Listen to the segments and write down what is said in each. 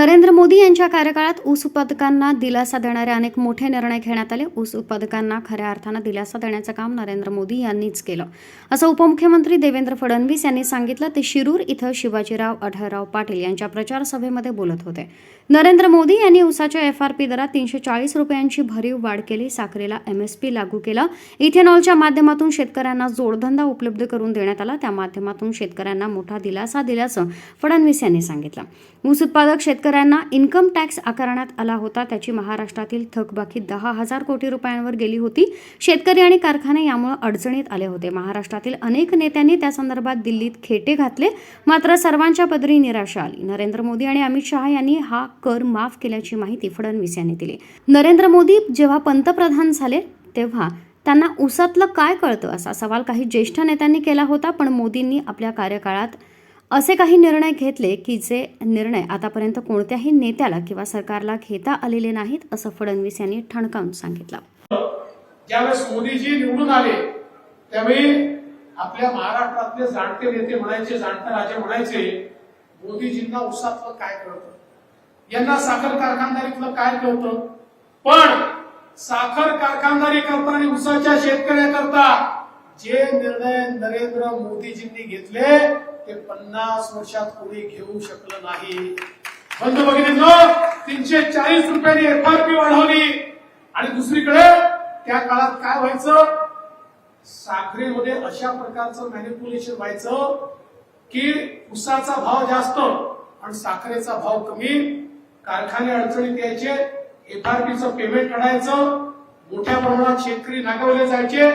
नरेंद्र मोदी यांच्या कार्यकाळात ऊस उत्पादकांना दिलासा देणारे अनेक मोठे निर्णय घेण्यात आले. ऊस उत्पादकांना खऱ्या अर्थानं दिलासा देण्याचं काम नरेंद्र मोदी यांनीच केलं. असं उपमुख्यमंत्री देवेंद्र फडणवीस यांनी सांगितलं. ते शिरूर इथं शिवाजीराव अढळराव पाटील यांच्या प्रचार सभेमध्ये बोलत होते. नरेंद्र मोदी यांनी ऊसाच्या एफ आर पी दरात तीनशे चाळीस रुपयांची भरीव वाढ केली. साखरेला एमएसपी लागू केलं. इथेनॉलच्या माध्यमातून शेतकऱ्यांना जोडधंदा उपलब्ध करून देण्यात आला. त्या माध्यमातून शेतकऱ्यांना मोठा दिलासा दिल्याचं फडणवीस यांनी सांगितलं. ऊस उत्पादक शेतकरी शेतकऱ्यांना इन्कम टॅक्स आकारण्यात आला होता. त्याची महाराष्ट्रातील थकबाकी दहा हजार कोटी रुपयांवर गेली होती. शेतकरी आणि कारखाने यामुळे अडचणीत आले होते. महाराष्ट्रातील अनेक नेत्यांनी त्या संदर्भात दिल्लीत खेटे घातले. मात्र सर्वांच्या पदरी निराशा आली. नरेंद्र मोदी आणि अमित शहा यांनी हा कर माफ केल्याची माहिती फडणवीस यांनी दिली. नरेंद्र मोदी जेव्हा पंतप्रधान झाले तेव्हा त्यांना उसातलं काय कळतं? असा सवाल काही ज्येष्ठ नेत्यांनी केला होता पण मोदींनी आपल्या कार्यकाळात असे काही निर्णय घेतले की जे निर्णय आतापर्यंत कोणत्याही नेत्याला किंवा सरकारला घेता आलेले नाहीत असं फडणवीस यांनी ठणकावून सांगितलं. ज्यावेळेस मोदीजी निवडून आले त्यावेळी आपल्या महाराष्ट्रातले जाणते नेते म्हणायचे जाणते राजे म्हणायचे मोदीजींना उसातलं काय कळतं? यांना साखर कारखानदारीतलं काय कळतं? पण साखर कारखानदारी करता आणि उसाच्या शेतकऱ्याकरता जे निर्णय नरेंद्र मोदीजींनी घेतले ते पन्नास वर्षात कोणी घेऊ शकलं नाही. बंधू भगिनींनो तीनशे चाळीस रुपयांनी एफआरपी वाढवली. आणि दुसरीकडे त्या काळात काय व्हायचं? साखरेमध्ये अशा प्रकारचं मॅनिप्युलेशन व्हायचं की उसाचा भाव जास्त आणि साखरेचा भाव कमी. कारखाने अडचणीत यायचे एफआरपीचं पेमेंट काढायचं मोठ्या प्रमाणात शेतकरी नागवले जायचे.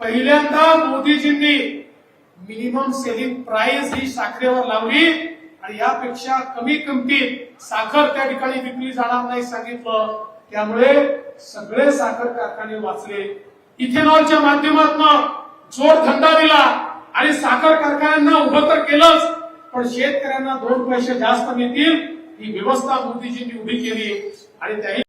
पहिल्यांदा मोदीजींनी मिनिमम सेलिंग प्राइस ही साखरेवर लावली आणि यापेक्षा कमी किमतीत साखर त्या ठिकाणी विकली जाणार नाही सांगितलं. त्यामुळे सगळे साखर कारखाने वाचले. इथेनॉलच्या माध्यमातून जोड धंदा दिला आणि साखर कारखान्यांना उभं तर केलंच पण शेतकऱ्यांना दोन पैसे जास्त मिळतील ही व्यवस्था मोदीजींनी उभी केली आणि त्याही